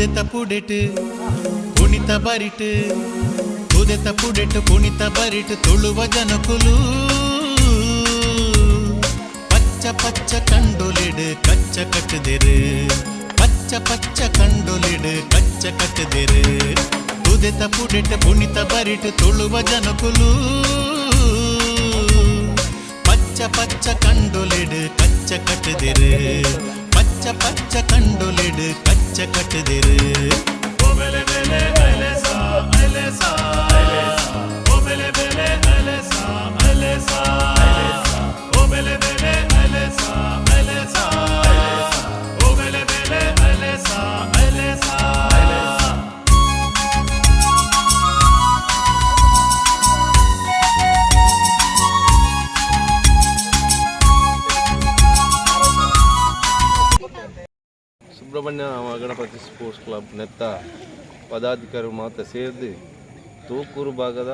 ತುದೆತ ಪುಡೆಟ್ ಕುಣಿತ ಬರಿಟ್ ತುದೆತ ಪುಡೆಟ್ ಕುಣಿತ ಬರಿಟ್ ತುಳುವ ಜನಕುಲು ಪಚ್ಚ ಪಚ್ಚ ಕಂಡೊಲಿಡ್ ಕಚ್ಚ ಕಟ್ಟದಿರು ಪಚ್ಚ ಪಚ್ಚ ಕಂಡೊಲಿಡ್ ಕಚ್ಚ ಕಟ್ಟದಿರು ತುದೆತ ಪುಡೆಟ್ ಕುಣಿತ ಬರಿಟ್ ತುಳುವ ಜನಕುಲು ಪಚ್ಚ ಪಚ್ಚ ಕಂಡೊಲಿಡ್ ಕಚ್ಚ ಕಟ್ಟದಿರು பச்ச பச்ச கண்டுலிடு கச்ச கட்டுதிரு. அலசா அலசா அலசா ಸುಬ್ರಹ್ಮಣ್ಯ ಗಣಪತಿ ಸ್ಪೋರ್ಟ್ಸ್ ಕ್ಲಬ್ ನೆತ್ತ ಪದಾಧಿಕಾರಿಗಳು ಮಾತ್ರ ಸೇರಿದು ತೂಕೂರು ಭಾಗದ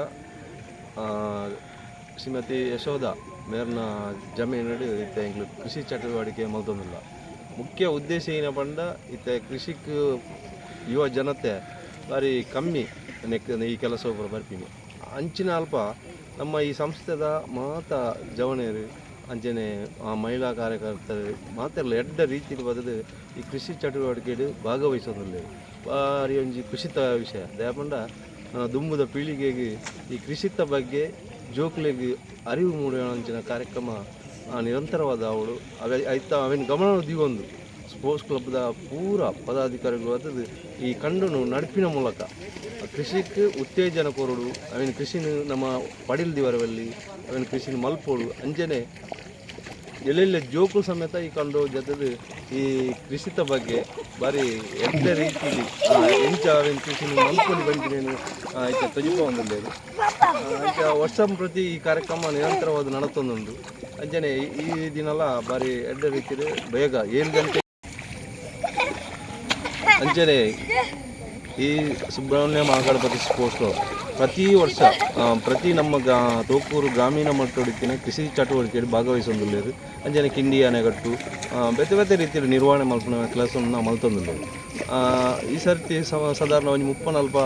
ಶ್ರೀಮತಿ ಯಶೋಧ ಮೇರ್ನ ಜಮೀನಡಿ ಇತ್ತ ಎಂಗ್ಲು ಕೃಷಿ ಚಟುವಟಿಕೆ ಮಲ್ತೊಂದಿಲ್ಲ. ಮುಖ್ಯ ಉದ್ದೇಶ ಏನ ಪಂಡ ಇತ್ತ ಕೃಷಿಕ್ ಯುವ ಜನತೆ ಬಾರಿ ಕಮ್ಮಿ ಈ ಕೆಲಸ ಬರ್ತೀನಿ. ಅಂಚಿನ ಅಲ್ಪ ನಮ್ಮ ಈ ಸಂಸ್ಥೆದ ಮಾತ ಜವನೇರು ಅಂಚನೆ ಆ ಮಹಿಳಾ ಕಾರ್ಯಕರ್ತರು ಮಾತ್ರ ಎಡ್ಡ ರೀತಿಯಲ್ಲಿ ಬದಲು ಈ ಕೃಷಿ ಚಟುವಟಿಕೆ ಭಾಗವಹಿಸೋದಿಲ್ಲ ಭಾರಿ ಒಂಜಿ ಕೃಷಿತ ವಿಷಯ. ದಯಪಂಡ ದುಂಬುದ ಪೀಳಿಗೆಗೆ ಈ ಕೃಷಿತ ಬಗ್ಗೆ ಜೋಕ್ಲಿಗೆ ಅರಿವು ಮೂಡುವಂಚಿನ ಕಾರ್ಯಕ್ರಮ ನಿರಂತರವಾದ ಅವಳು. ಅವೆ ಐತ ಅವಿನ ಗಮನ ದಿವೊಂದು ಸ್ಪೋರ್ಟ್ಸ್ ಕ್ಲಬ್ದ ಪೂರ ಪದಾಧಿಕಾರಿಗಳು ಅದ್ದು ಈ ಕಂಡನು ನಡಪಿನ ಮೂಲಕ. ಕೃಷಿಗೆ ಉತ್ತೇಜನ ಕೊರಡು, ಅವಿನ ಕೃಷಿನ ನಮ್ಮ ಪಡಿಲ್ದಿವರವಲ್ಲಿ ಅವಿನ ಕೃಷಿನ ಮಲ್ಪೋಡು ಅಂಜನೆ ಎಲ್ಲೆಲ್ಲ ಜೋಕು ಸಮೇತ ಈ ಕಂಡು ಜೊತೆದು ಈ ಕೃಷಿತ ಬಗ್ಗೆ ಬಾರಿ ಎಲ್ಲ ರೀತಿಲಿ ಎಂಚ ಅವಿನ ಕೃಷಿ ಮಲ್ಪೊಲಿ ಬಂದಿನೇನು ಆಯ್ತ ತಜುಪ ಒಂದಲ್ಲೇದು ಆಯ್ತ ವರ್ಷ ಪ್ರತಿ ಈ ಕಾರ್ಯಕ್ರಮ ನಿರಂತರವಾಗಿ ನಡತೊಂದೊಂದು. ಅಂಜನೆ, ಈ- ದಿನಲ್ಲ ಬಾರಿ ಎಡ್ಡ ರೀತಿಲಿ ಬೇಗ ಏಳು ಗಂಟೆ. ಅಂಚನೆ ಈ ಸುಬ್ರಹ್ಮಣ್ಯ ಮಹಾಗಣಪತಿ ಸ್ಪೋರ್ಟ್ಸ್ ಪ್ರತಿ ವರ್ಷ ಪ್ರತಿ ನಮ್ಮ ಗಾ ತೋಕೂರು ಗ್ರಾಮೀಣ ಮಟ್ಟೊಡಿತಿನ ಕೃಷಿ ಚಟುವಟಿಕೆಯಲ್ಲಿ ಭಾಗವಹಿಸೊಂದುಲ್ಲೇರು ಅಂಜನೆ ಕಿಂಡಿ ಅಣೆಗಟ್ಟು ಬೇತೆ ಬೇತೆ ರೀತಿಯಲ್ಲಿ ನಿರ್ವಹಣೆ ಮಲ್ಪನ ಕೆಲಸವನ್ನು ನಾವು ಈ ಸರ್ತಿ ಸಾಧಾರಣವಾಗಿ ಮುಪ್ಪ ನಲ್ಪ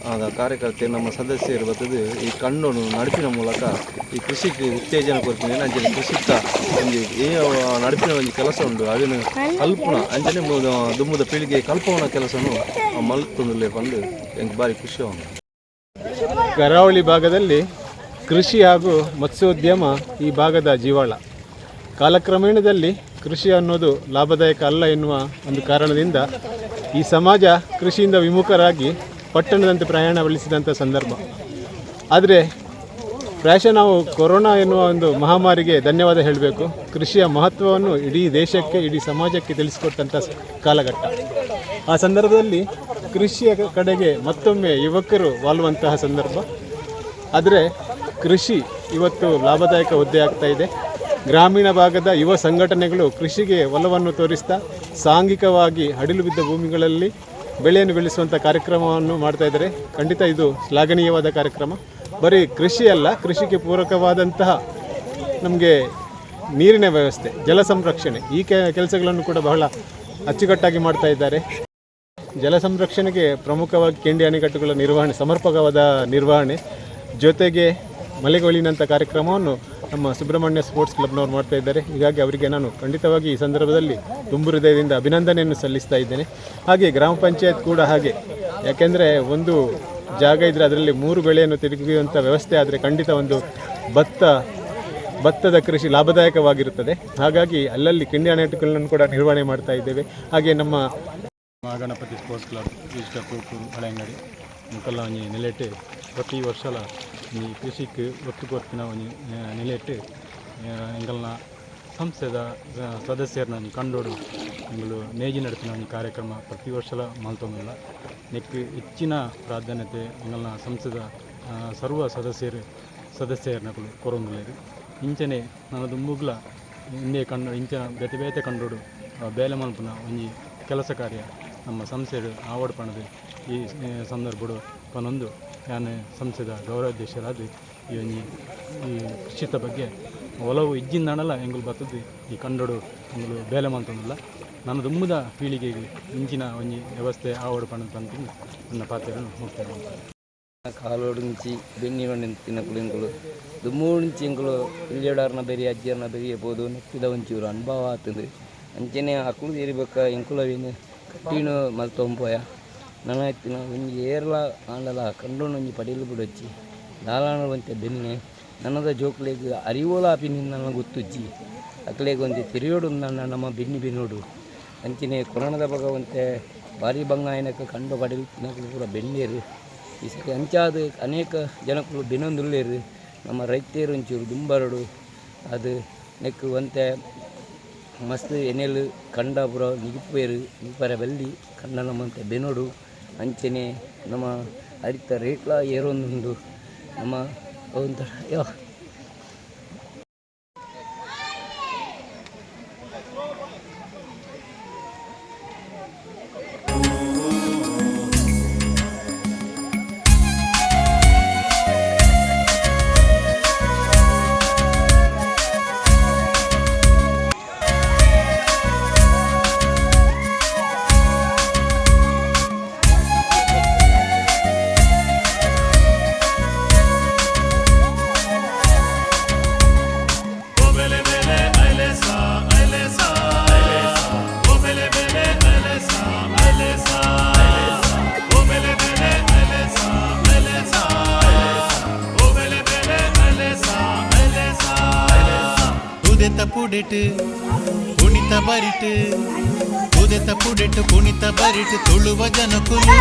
ಆ, ಕಾರ್ಯಕರ್ತೆ ನಮ್ಮ ಸದಸ್ಯರು ಬರ್ತದೆ ಈ ಕಣ್ಣನ್ನು ನಡಪಿನ ಮೂಲಕ ಈ ಕೃಷಿಗೆ ಉತ್ತೇಜನ ಕೊಡ್ತೀನಿ ಅಂಜನೆ ಕೃಷಿಕ ಒಂದು ಏ ನಡಪಿನ ಒಂದು ಕೆಲಸ ಉಂಟು. ಅದನ್ನು ಕಲ್ಪನ ಅಂಜನೆ ಮು- ದುಮ್ಮದ ಪೀಳಿಗೆ ಕಲ್ಪವನ ಕೆಲಸನು ಮಲ್ತೊಂದಲ್ಲಿ ಬಂದು ಎಂಗೆ ಭಾರಿ ಖುಷಿ ಅವನು. ಕರಾವಳಿ ಭಾಗದಲ್ಲಿ ಕೃಷಿ ಹಾಗೂ ಮತ್ಸ್ಯೋದ್ಯಮ ಈ ಭಾಗದ ಜೀವಾಳ. ಕಾಲಕ್ರಮೇಣದಲ್ಲಿ ಕೃಷಿ ಅನ್ನೋದು ಲಾಭದಾಯಕ ಅಲ್ಲ ಎನ್ನುವ ಒಂದು ಕಾರಣದಿಂದ ಈ ಸಮಾಜ ಕೃಷಿಯಿಂದ ವಿಮುಖರಾಗಿ ಪಟ್ಟಣದಂತೆ ಪ್ರಯಾಣ ಬೆಳೆಸಿದಂಥ ಸಂದರ್ಭ. ಆದರೆ, ಪ್ರಾಯಶಃ ನಾವು ಕೊರೋನಾ ಎನ್ನುವ ಒಂದು ಮಹಾಮಾರಿಗೆ ಧನ್ಯವಾದ ಹೇಳಬೇಕು. ಕೃಷಿಯ ಮಹತ್ವವನ್ನು ಇಡೀ ದೇಶಕ್ಕೆ, ಇಡೀ ಸಮಾಜಕ್ಕೆ ತಿಳಿಸಿಕೊಟ್ಟಂಥ ಕಾಲಘಟ್ಟ. ಆ ಸಂದರ್ಭದಲ್ಲಿ ಕೃಷಿಯ ಕಡೆಗೆ ಮತ್ತೊಮ್ಮೆ ಯುವಕರು ವಾಲುವಂತಹ ಸಂದರ್ಭ. ಆದರೆ, ಕೃಷಿ ಇವತ್ತು ಲಾಭದಾಯಕ ಹುದ್ದೆ ಆಗ್ತಾ ಇದೆ. ಗ್ರಾಮೀಣ ಭಾಗದ ಯುವ ಸಂಘಟನೆಗಳು ಕೃಷಿಗೆ ಒಲವನ್ನು ತೋರಿಸ್ತಾ, ಸಾಂಘಿಕವಾಗಿ ಅಡಿಲು ಬಿದ್ದ ಭೂಮಿಗಳಲ್ಲಿ ಬೆಳೆಯನ್ನು ಬೆಳೆಸುವಂಥ ಕಾರ್ಯಕ್ರಮವನ್ನು ಮಾಡ್ತಾ ಇದ್ದಾರೆ. ಖಂಡಿತ ಇದು ಶ್ಲಾಘನೀಯವಾದ ಕಾರ್ಯಕ್ರಮ. ಬರೀ ಕೃಷಿ ಅಲ್ಲ, ಕೃಷಿಗೆ ಪೂರಕವಾದಂತಹ ನಮಗೆ ನೀರಿನ ವ್ಯವಸ್ಥೆ, ಜಲ ಸಂರಕ್ಷಣೆ, ಈ ಕೆಲಸಗಳನ್ನು ಕೂಡ ಬಹಳ ಅಚ್ಚುಕಟ್ಟಾಗಿ ಮಾಡ್ತಾ ಇದ್ದಾರೆ. ಜಲ ಸಂರಕ್ಷಣೆಗೆ ಪ್ರಮುಖವಾಗಿ ಕೆಂಡಿ ಅಣೆಕಟ್ಟುಗಳ ನಿರ್ವಹಣೆ, ಸಮರ್ಪಕವಾದ ನಿರ್ವಹಣೆ, ಜೊತೆಗೆ ಮಲೆಗೊಳಿನಂಥ ಕಾರ್ಯಕ್ರಮವನ್ನು ನಮ್ಮ ಸುಬ್ರಹ್ಮಣ್ಯ ಸ್ಪೋರ್ಟ್ಸ್ ಕ್ಲಬ್ನವ್ರು ಮಾಡ್ತಾ ಇದ್ದಾರೆ. ಹೀಗಾಗಿ ಅವರಿಗೆ ನಾನು ಖಂಡಿತವಾಗಿ ಈ ಸಂದರ್ಭದಲ್ಲಿ ತುಂಬು ಹೃದಯದಿಂದ ಅಭಿನಂದನೆಯನ್ನು ಸಲ್ಲಿಸ್ತಾ ಇದ್ದೇನೆ. ಹಾಗೆ ಗ್ರಾಮ ಪಂಚಾಯತ್ ಕೂಡ ಹಾಗೆ. ಯಾಕೆಂದರೆ ಒಂದು ಜಾಗ ಇದ್ದರೆ ಅದರಲ್ಲಿ ಮೂರು ಬೆಳೆಯನ್ನು ತಿರುಗಿಯುವಂಥ ವ್ಯವಸ್ಥೆ ಆದರೆ ಖಂಡಿತ ಒಂದು ಭತ್ತ, ಭತ್ತದ ಕೃಷಿ ಲಾಭದಾಯಕವಾಗಿರುತ್ತದೆ. ಹಾಗಾಗಿ ಅಲ್ಲಲ್ಲಿ ಕಿಂಡಿ ಅಣೆಕಟ್ಟುಗಳನ್ನು ಕೂಡ ನಿರ್ವಹಣೆ ಮಾಡ್ತಾ ಇದ್ದೇವೆ. ಹಾಗೆ ನಮ್ಮ Mahaganapati sports club east Thokur Halengadi ಮುಕಲ್ಲಾಂಗಿ ನೆಲೆಟ್ ಪ್ರತಿ ವರ್ಷಲ ಈ ಕೃಷಿಕ್ ಒತ್ತು ಕೊರ್ಪಿನ ಒಂಜಿ ಆ, ನೆಲೆಟ್ ಆ, ಎಂಗಲ್ನ ಸಂಸ್ಥೆದ ಸದಸ್ಯರನ್ನ ಒಂಜಿ ಕಂಡೋಡು ಎಂಗಳು ನೇಜಿ ನಡೆಸಿನ ಒಂಜಿ ಕಾರ್ಯಕ್ರಮ ಪ್ರತಿ ವರ್ಷಲ ಮಲ್ತೊಂದಿಲ್ಲ ನೆಕ್ ಹೆಚ್ಚಿನ ಪ್ರಾಧಾನ್ಯತೆ ಎಂಗಲ್ನ ಸಂಸ್ಥೆದ ಸರ್ವ ಸದಸ್ಯರು ಸದಸ್ಯರನ್ನಗಳು ಕೊರೊಂದುಲ್ಲೇರು. ಇಂಚನೆ ನನ್ನ ದುಂಬುಗ್ಲ ಹಿಂದೆ ಕಂಡು ಇಂಚ ಬೇತೆ ಬೇತೆ ಕಂಡೋಡು ಬೇಲೆ ಮಲ್ಪನ ಒಂಜಿ ಕೆಲಸ ಕಾರ್ಯ ನಮ್ಮ ಸಂಸ್ಥೆಡು ಆವಡ್ಪಣದು ಈ ಆ, ಸಂದರ್ಭಡು ಪನೊಂದು ನಾನು ಸಂಸದ ಗೌರವಾಧ್ಯಕ್ಷರಾದ ಈ ಈ ಕೃಷಿತ ಬಗ್ಗೆ ಒಲವು ಇಜ್ಜಿಂದಾಣಲ್ಲ ಎಂಗುಲು ಬರ್ತದೆ ಈ ಕಂಡೋಡು ಹೆಂಗಲು ಬೇಲೆ ಮಂತಂದಿಲ್ಲ ನನ್ನ ತುಂಬದ ಪೀಳಿಗೆಗೆ ಇಂಚಿನ ಒಂಜಿ ವ್ಯವಸ್ಥೆ ಆವಡು ಪಣ್ಣು ನನ್ನ ಪಾತ್ರೆಯನ್ನು ಹೋಗ್ತೇನೆ ಕಾಲೋಡಿಂಚಿ, ಬೆನ್ನಿ ಮಣ್ಣಿನ ಕುಳಿಂಗಳು, ದುಮ್ಮೂಡಿಂಚಿ ಎಂಗಳು ಇಲ್ಲಿಯಡಾರ್ನ ಬೇರೆ, ಅಜ್ಜಿಯರ್ನ ಬೆರಿಯಬೋದು ನೆಟ್ಟಿದ ಒಂಚೂರು ಅನುಭವ ಆಗ್ತದೆ. ಅಂಚನೆ ಅಕ್ಕಳು ಸೇರಿಬೇಕ ಎಂಕುಲವೇನು ಟೀನು ಮಲ್ತೊಂಬೋಯ? ಎತ್ತಿನ ಒಂಜಿ ಏರ್ಲ ಆಂಡಲ ಕಂಡೋಣ ಒಂಜಿ ಪಡೆಯಲು ಬಿಡು ದಾಲಾಣ ಒಂತೆ ಬೆನ್ನೆ ನನ್ನದ ಜೋಕ್ಲೇಗ ಅರಿವೋಲ ನನ್ನ ಗೊತ್ತುಜ್ಜಿ ಅಕ್ಲೇಗ ಒಂತೆ ತಿರಿಯೋಡು ನನ್ನ, ನಮ್ಮ ಬೆನ್ನಿ ಬೆನ್ನೋಡು. ಅಂಚಿನ ಕೊರೋನಾದ ಬಗ ಒಂತೆ ಭಾರಿ ಬಂಗಾಯನಕ್ಕೆ ಕಂಡು ಪಡೆಯಲು ತಿನ್ನಕಲು ಪೂರ ಬೆನ್ನೇರು. ಈ ಸರಿ ಅಂಚಾದ ಅನೇಕ ಜನಕ್ಕಳು ಬೆನ್ನೊಂದುಳ್ಳೇರು ನಮ್ಮ ರೈತರು ಒಂಚೂರು ದುಂಬರಡು. ಅದು ನೆಕ್ ಒಂತೆ ಮಸ್ತ್ ಎನೆಲು ಕಂಡ ಪುರ ನಿಗುಪ್ಪೇರು ಬಲ್ಲಿ ಕಂಡ ನಮ್ಮಂತೆ ಬೆನೋಡು ಅಂಚನೆ ನಮ್ಮ ಅರಿತ ರೇಟ್ಲ ಏರೊಂದುಂಡು ನಮ್ಮ ಒಂಥರ ಯೋ. ಉದೆತ ಪುಡಿಟ್ಟು ಕುಣಿತ ಬರಿಟ್ಟು ಉದೆತ ಪುಡಿಟ್ಟು ಕುಣಿತ ಬರಿಟ್ಟು ತುಳುವ ಜನಕುಲು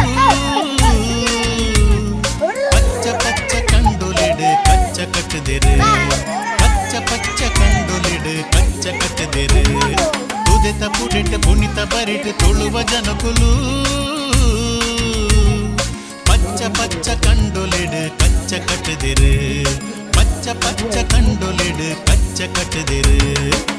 ಪಚ್ಚ ಪಚ್ಚ ಕಂಡುಲಿಡು ಕಚ್ಚ ಕಟ್ಟದಿರು ಪಚ್ಚ ಪಚ್ಚ ಕಂಡುಲಿಡು ಕಚ್ಚ ಕಟ್ಟದಿರು ಉದೆತ ಪುಡಿಟ್ಟು ಕುಣಿತ ಬರಿಟ್ಟು ತುಳುವ ಜನಕುಲು பச்சை பச்சை கண்டொலிடு கச்ச கட்டுதிரு பச்சை பச்சை கண்டொலிடு மூச்ச கட்டுதிரு.